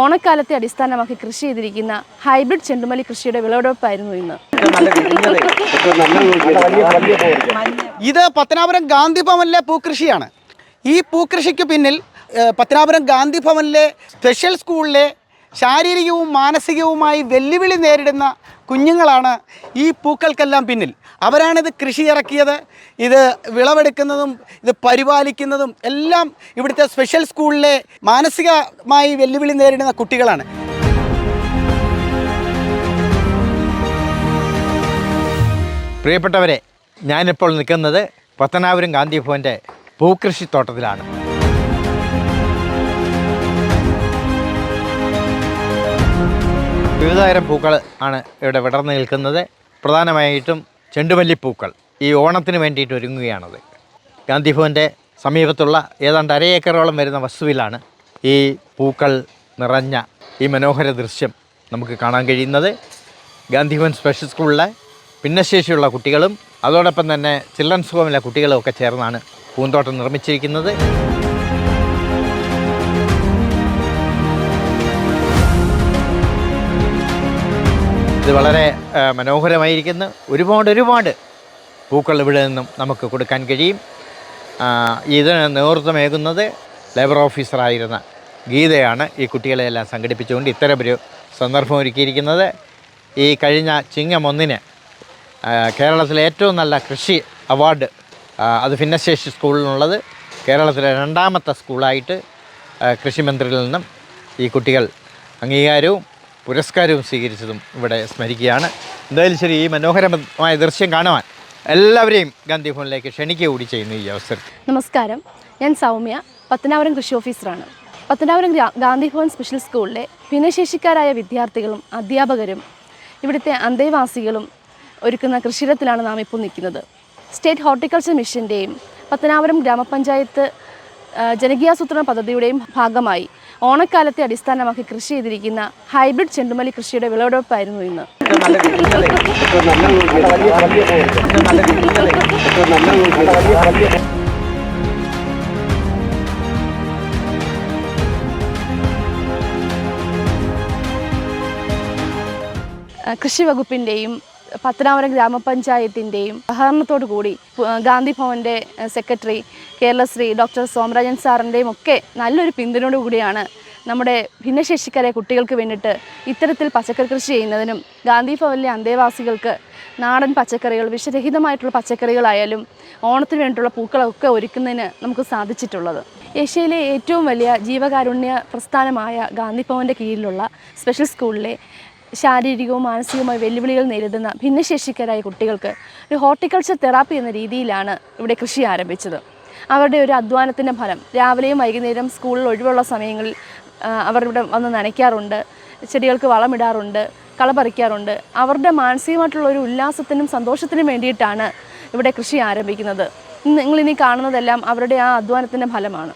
ഓണക്കാലത്തെ അടിസ്ഥാനമാക്കി കൃഷി ചെയ്തിരിക്കുന്ന ഹൈബ്രിഡ് ചെണ്ടുമല്ലി കൃഷിയുടെ വിളവെടുപ്പായിരുന്നു ഇന്ന്. ഇത് പത്തനാപുരം ഗാന്ധി ഭവനിലെ പൂക്കൃഷിയാണ്. ഈ പൂക്കൃഷിക്ക് പിന്നിൽ പത്തനാപുരം ഗാന്ധി ഭവനിലെ സ്പെഷ്യൽ സ്കൂളിലെ ശാരീരികവും മാനസികവുമായി വെല്ലുവിളി നേരിടുന്ന കുഞ്ഞുങ്ങളാണ് ഈ പൂക്കൾക്കെല്ലാം പിന്നിൽ. അവരാണിത് കൃഷി ഇറക്കിയത് ഇത് വിളവെടുക്കുന്നതും ഇത് പരിപാലിക്കുന്നതും എല്ലാം ഇവിടുത്തെ സ്പെഷ്യൽ സ്കൂളിലെ മാനസികമായി വെല്ലുവിളി നേരിടുന്ന കുട്ടികളാണ്. പ്രിയപ്പെട്ടവരെ ഞാനിപ്പോൾ നിൽക്കുന്നത് പത്തനാപുരം ഗാന്ധി ഭവന്റെ പൂക്കൃഷി വിവിധതരം പൂക്കൾ ആണ് ഇവിടെ വിടർന്നു നിൽക്കുന്നത്. പ്രധാനമായിട്ടും ചെണ്ടുമല്ലിപ്പൂക്കൾ ഈ ഓണത്തിന് വേണ്ടിയിട്ട് ഒരുങ്ങുകയാണത്. ഗാന്ധിഭവന്റെ സമീപത്തുള്ള ഏതാണ്ട് അരയേക്കറോളം വരുന്ന വസ്തുവിലാണ് ഈ പൂക്കൾ നിറഞ്ഞ ഈ മനോഹര ദൃശ്യം നമുക്ക് കാണാൻ കഴിയുന്നത്. ഗാന്ധിഭവൻ സ്പെഷ്യൽ സ്കൂളിലെ ഭിന്നശേഷിയുള്ള കുട്ടികളും അതോടൊപ്പം തന്നെ ചിൽഡ്രൻസ് ഹോമിലെ കുട്ടികളും ഒക്കെ ചേർന്നാണ് പൂന്തോട്ടം നിർമ്മിച്ചിരിക്കുന്നത്. ഇത് വളരെ മനോഹരമായിരിക്കുന്നു. ഒരുപാട് ഒരുപാട് പൂക്കൾ ഇവിടെ നിന്നും നമുക്ക് കൊടുക്കാൻ കഴിയും. ഇതിന് നേതൃത്വമേകുന്നത് ലേബർ ഓഫീസറായിരുന്ന ഗീതയാണ്. ഈ കുട്ടികളെയെല്ലാം സംഘടിപ്പിച്ചുകൊണ്ട് ഇത്തരമൊരു സന്ദർഭം ഒരുക്കിയിരിക്കുന്നത്. ഈ കഴിഞ്ഞ ചിങ്ങം ഒന്നിന് കേരളത്തിലെ ഏറ്റവും നല്ല കൃഷി അവാർഡ് അത് ഭിന്നശേഷി സ്കൂളിനുള്ളത്. കേരളത്തിലെ രണ്ടാമത്തെ സ്കൂളായിട്ട് കൃഷിമന്ത്രിയിൽ നിന്നും ഈ കുട്ടികൾ അംഗീകാരവും പുരസ്കാരവും സ്വീകരിച്ചതും ഇവിടെ സ്മരിക്കുകയാണ്. എന്തായാലും ശരി ഈ മനോഹരമായ ദൃശ്യം കാണുവാൻ എല്ലാവരെയും ഗാന്ധി ഭവനിലേക്ക് ക്ഷണിക്കുക കൂടി ചെയ്യുന്നു ഈ അവസരത്തിൽ. നമസ്കാരം. ഞാൻ സൗമ്യ പത്തനാപുരം കൃഷി ഓഫീസറാണ്. പത്തനാപുരം ഗാന്ധി ഭവൻ സ്പെഷ്യൽ സ്കൂളിലെ ഭിന്നശേഷിക്കാരായ വിദ്യാർത്ഥികളും അധ്യാപകരും ഇവിടുത്തെ അന്തേവാസികളും ഒരുക്കുന്ന കൃഷിയിടത്തിലാണ് നാം ഇപ്പോൾ നിൽക്കുന്നത്. സ്റ്റേറ്റ് ഹോർട്ടിക്കൾച്ചർ മിഷന്റെയും പത്തനാപുരം ഗ്രാമപഞ്ചായത്ത് ജനകീയാസൂത്രണ പദ്ധതിയുടെയും ഭാഗമായി ഓണക്കാലത്തെ അടിസ്ഥാനമാക്കി കൃഷി ചെയ്തിരിക്കുന്ന ഹൈബ്രിഡ് ചെണ്ടുമല്ലി കൃഷിയുടെ വിളവെടുപ്പായിരുന്നു ഇന്ന്. കൃഷി വകുപ്പിന്റെയും പത്തനാപുരം ഗ്രാമപഞ്ചായത്തിന്റെയും സഹകരണത്തോടു കൂടി ഗാന്ധി ഭവന്റെ സെക്രട്ടറി കേരളശ്രീ ഡോക്ടർ സോമരാജൻ സാറിന്റെയും ഒക്കെ നല്ലൊരു പിന്തുണയോടു കൂടിയാണ് നമ്മുടെ ഭിന്നശേഷിക്കാരെ കുട്ടികൾക്ക് വേണ്ടിയിട്ട് ഇത്തരത്തിൽ പച്ചക്കറി കൃഷി ചെയ്യുന്നതിനും ഗാന്ധി ഭവനിലെ അന്തേവാസികൾക്ക് നാടൻ പച്ചക്കറികൾ വിഷരഹിതമായിട്ടുള്ള പച്ചക്കറികളായാലും ഓണത്തിന് വേണ്ടിയിട്ടുള്ള പൂക്കളൊക്കെ ഒരുക്കുന്നതിന് നമുക്ക് സാധിച്ചിട്ടുള്ളത്. ഏഷ്യയിലെ ഏറ്റവും വലിയ ജീവകാരുണ്യ പ്രസ്ഥാനമായ ഗാന്ധി ഭവന്റെ കീഴിലുള്ള സ്പെഷ്യൽ സ്കൂളിലെ ശാരീരികവും മാനസികവുമായ വെല്ലുവിളികൾ നേരിടുന്ന ഭിന്നശേഷിക്കാരായ കുട്ടികൾക്ക് ഒരു ഹോർട്ടിക്കൾച്ചർ തെറാപ്പി എന്ന രീതിയിലാണ് ഇവിടെ കൃഷി ആരംഭിച്ചത്. അവരുടെ ഒരു അധ്വാനത്തിന്റെ ഫലം രാവിലെയും വൈകുന്നേരം സ്കൂളിൽ ഒഴിവുള്ള സമയങ്ങളിൽ അവർ ഇവിടെ വന്ന് നനയ്ക്കാറുണ്ട് ചെടികൾക്ക് വളമിടാറുണ്ട് കളപറിക്കാറുണ്ട് അവരുടെ മാനസികമായിട്ടുള്ള ഒരു ഉല്ലാസത്തിനും സന്തോഷത്തിനും വേണ്ടിയിട്ടാണ് ഇവിടെ കൃഷി ആരംഭിക്കുന്നത്. നിങ്ങളിനി കാണുന്നതെല്ലാം അവരുടെ ആ അധ്വാനത്തിന്റെ ഫലമാണ്.